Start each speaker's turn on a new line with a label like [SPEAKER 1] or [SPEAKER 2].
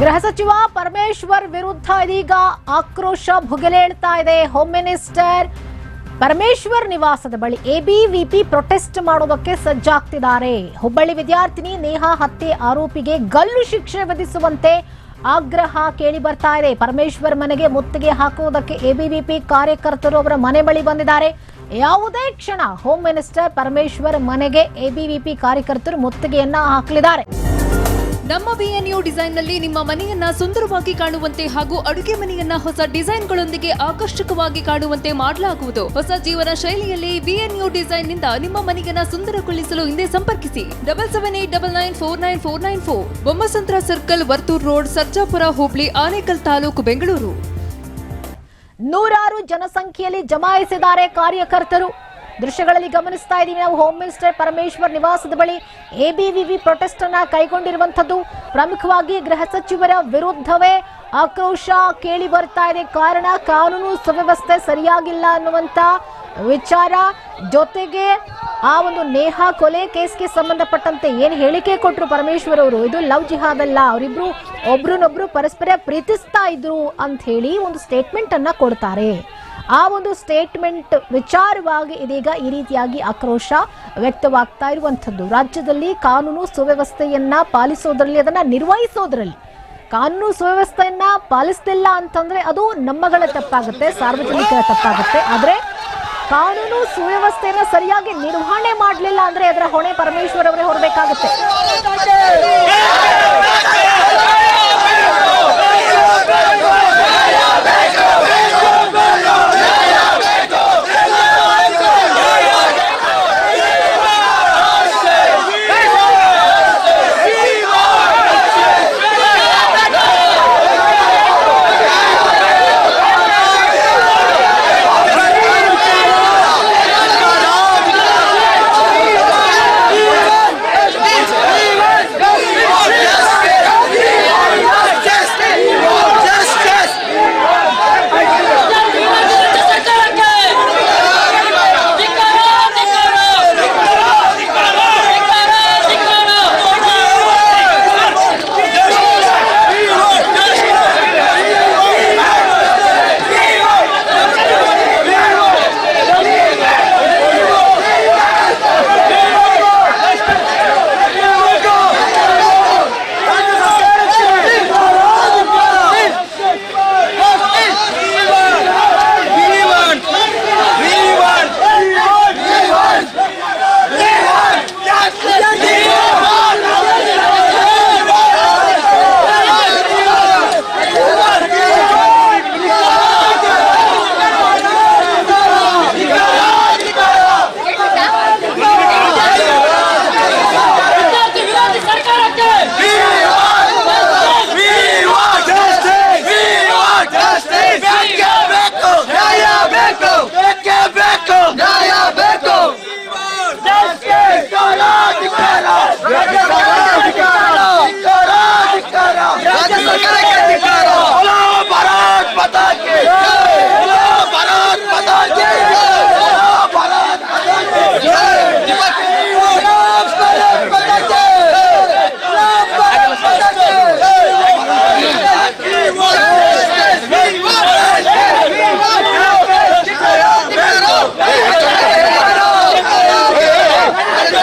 [SPEAKER 1] ಗೃಹ ಸಚಿವ ಪರಮೇಶ್ವರ್ ವಿರುದ್ಧ ಇದೀಗ ಆಕ್ರೋಶ ಭುಗಿಲೇಳ್ತಾ ಇದೆ. ಹೋಮ್ ಮಿನಿಸ್ಟರ್ ಪರಮೇಶ್ವರ್ ನಿವಾಸದ ಬಳಿ ಎಬಿವಿಪಿ ಪ್ರೊಟೆಸ್ಟ್ ಮಾಡೋದಕ್ಕೆ ಸಜ್ಜಾಗ್ತಿದ್ದಾರೆ. ಹುಬ್ಬಳ್ಳಿ ವಿದ್ಯಾರ್ಥಿನಿ ನೇಹಾ ಹತ್ಯೆ ಆರೋಪಿಗೆ ಗಲ್ಲು ಶಿಕ್ಷೆ ವಿಧಿಸುವಂತೆ ಆಗ್ರಹ ಕೇಳಿ ಬರ್ತಾ ಇದೆ. ಪರಮೇಶ್ವರ್ ಮನೆಗೆ ಮುತ್ತಿಗೆ ಹಾಕುವುದಕ್ಕೆ ಎಬಿವಿಪಿ ಕಾರ್ಯಕರ್ತರು ಅವರ ಮನೆ ಬಳಿ ಬಂದಿದ್ದಾರೆ. ಯಾವುದೇ ಕ್ಷಣ ಹೋಮ್ ಮಿನಿಸ್ಟರ್ ಪರಮೇಶ್ವರ್ ಮನೆಗೆ ಎಬಿವಿಪಿ ಕಾರ್ಯಕರ್ತರು ಮುತ್ತಿಗೆಯನ್ನ ಹಾಕಲಿದ್ದಾರೆ.
[SPEAKER 2] ನಮ್ಮ ಬಿಎನ್ಯು ಡಿಸೈನ್ನಲ್ಲಿ ನಿಮ್ಮ ಮನೆಯನ್ನ ಸುಂದರವಾಗಿ ಕಾಣುವಂತೆ ಹಾಗೂ ಅಡುಗೆ ಮನೆಯನ್ನ ಹೊಸ ಡಿಸೈನ್ಗಳೊಂದಿಗೆ ಆಕರ್ಷಕವಾಗಿ ಕಾಣುವಂತೆ ಮಾಡಲಾಗುವುದು. ಹೊಸ ಜೀವನ ಶೈಲಿಯಲ್ಲಿ ಬಿಎನ್ಯು ಡಿಸೈನ್ನಿಂದ ನಿಮ್ಮ ಮನೆಯನ್ನ ಸುಂದರಗೊಳಿಸಲು ಹಿಂದೆ ಸಂಪರ್ಕಿಸಿ. Double seven eight double nine four nine four nine four. Bommasandra circle, Varthur road, Sarjapura, Hubli, Anekal taluk, Bengaluru.
[SPEAKER 1] ನೂರಾರು ಜನಸಂಖ್ಯೆಯಲ್ಲಿ ಜಮಾಯಿಸಿದ್ದಾರೆ ಕಾರ್ಯಕರ್ತರು. ದೃಶ್ಯಗಳಲ್ಲಿ ಗಮನಿಸ್ತಾ ಇದ್ದೀವಿ ನಾವು. ಹೋಮ್ ಮಿನಿಸ್ಟರ್ ಪರಮೇಶ್ವರ್ ನಿವಾಸದ ಬಳಿ ಎಬಿವಿವಿ ಪ್ರೊಟೆಸ್ಟ್ ಅನ್ನ ಕೈಗೊಂಡಿರುವಂತದ್ದು ಪ್ರಮುಖವಾಗಿ ಗೃಹ ಸಚಿವರ ವಿರುದ್ಧವೇ ಆಕ್ರೋಶ ಕೇಳಿ ಬರ್ತಾ ಇದೆ. ಕಾರಣ ಕಾನೂನು ಸುವ್ಯವಸ್ಥೆ ಸರಿಯಾಗಿಲ್ಲ ಅನ್ನುವಂತ ವಿಚಾರ. ಜೊತೆಗೆ ಆ ಒಂದು ನೇಹ ಕೊಲೆ ಕೇಸ್ಗೆ ಸಂಬಂಧಪಟ್ಟಂತೆ ಏನು ಹೇಳಿಕೆ ಕೊಟ್ಟರು ಪರಮೇಶ್ವರ್ ಅವರು? ಇದು ಲವ್ ಜಿಹಾದ್ ಅಲ್ಲ ಅವರಿಬ್ರು ಒಬ್ರನ್ನೊಬ್ರು ಪರಸ್ಪರ ಪ್ರೀತಿಸ್ತಾ ಇದ್ರು ಅಂತ ಹೇಳಿ ಒಂದು ಸ್ಟೇಟ್ಮೆಂಟ್ ಅನ್ನ ಕೊಡ್ತಾರೆ. ಆ ಒಂದು ಸ್ಟೇಟ್ಮೆಂಟ್ ವಿಚಾರವಾಗಿ ಇದೀಗ ಈ ರೀತಿಯಾಗಿ ಆಕ್ರೋಶ ವ್ಯಕ್ತವಾಗ್ತಾ ಇರುವಂಥದ್ದು. ರಾಜ್ಯದಲ್ಲಿ ಕಾನೂನು ಸುವ್ಯವಸ್ಥೆಯನ್ನ ಪಾಲಿಸೋದ್ರಲ್ಲಿ, ಅದನ್ನ ನಿರ್ವಹಿಸೋದ್ರಲ್ಲಿ ಕಾನೂನು ಸುವ್ಯವಸ್ಥೆಯನ್ನ ಪಾಲಿಸ್ತಿಲ್ಲ ಅಂತಂದ್ರೆ ಅದು ನಮ್ಮಗಳ ತಪ್ಪಾಗುತ್ತೆ, ಸಾರ್ವಜನಿಕರ ತಪ್ಪಾಗುತ್ತೆ. ಆದರೆ ಕಾನೂನು ಸುವ್ಯವಸ್ಥೆಯನ್ನು ಸರಿಯಾಗಿ ನಿರ್ವಹಣೆ ಮಾಡಲಿಲ್ಲ ಅಂದ್ರೆ ಅದರ ಹೊಣೆ ಪರಮೇಶ್ವರ್ ಅವರೇ ಹೊರಬೇಕಾಗುತ್ತೆ. yeah